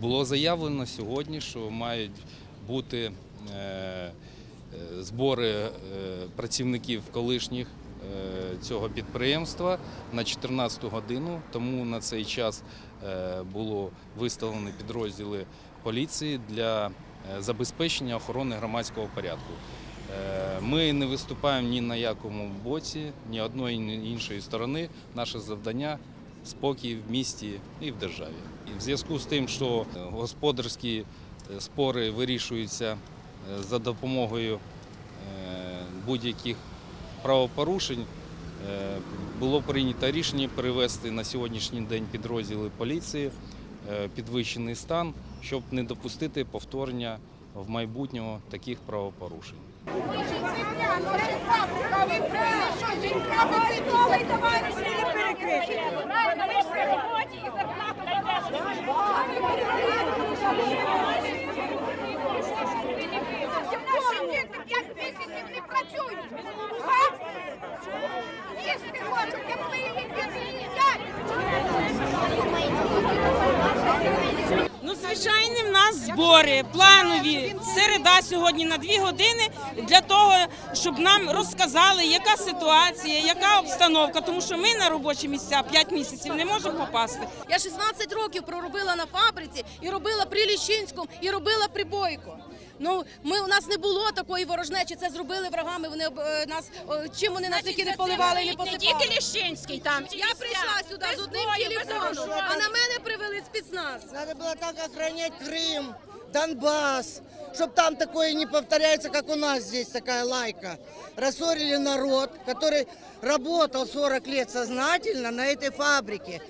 Було заявлено сьогодні, що мають бути е, е, збори е, працівників колишніх цього підприємства на 14 годину. Тому на цей час було виставлені підрозділи поліції для забезпечення охорони громадського порядку. Ми не виступаємо ні на якому боці, ні одної, ні іншої сторони. Наше завдання спокій в місті і в державі. І в зв'язку з тим, що е, господарські е, спори вирішуються е, за допомогою будь-яких правопорушень, було прийнято рішення перевести на сьогоднішній день підрозділи поліції підвищений стан, щоб не допустити повторення в майбутнього таких правопорушень. Ну, звичайні в нас збори планові. Середа сьогодні на дві години для того, щоб нам розказали, яка ситуація, яка обстановка, тому що ми на робочі місця 5 місяців не можемо попасти. Я 16 років проробила на фабриці і робила при Ліщинському, і робила при Бойко. Ну, ми, у нас не було такої ворожнечі, це зробили врагами, вони об- е, нас, е, чим вони нас тільки не поливали і не посипали. тільки Ліщинський там. Я прийшла сюди з одним телефоном, а на мене привели спецназ. Надо было так охранять Крым, Донбасс, чтобы там такое не повторяется, как у нас здесь такая лайка. Рассорили народ, который работал 40 лет сознательно на этой фабрике.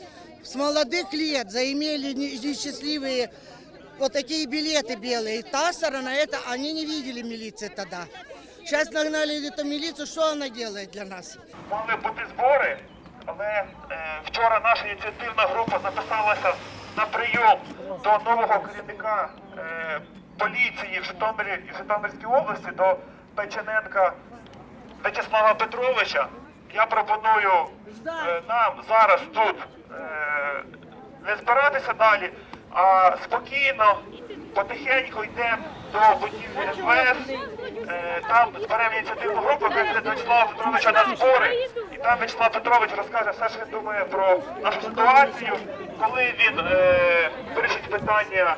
С молодых лет заимели не- несчастливые вот такие билеты белые. И та сторона, это они не видели милиции тогда. Сейчас нагнали эту милицию, что она делает для нас? мали бути збори, але е, вчора наша ініціативна група записалася на прийом до нового керівника е, поліції в Житомирі і в Житомирській області до Печененка В'ячеслава Петровича. Я пропоную е, нам зараз тут е, не збиратися далі, а спокійно, потихеньку йдемо до будівлі МВС. Е, Там зберемо ініціативну групу, яка Вячеслава Петровича на збори. І там Вячеслав Петрович розкаже все, що він думає про нашу ситуацію, коли він е, вирішить питання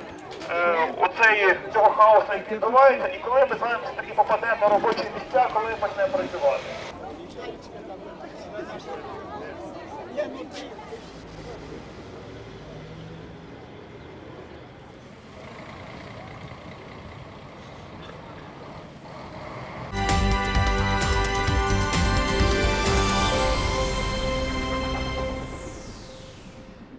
е, оцеї, цього хаосу, який відбувається, і коли ми з вами все-таки попадемо на робочі місця, коли почнемо працювати.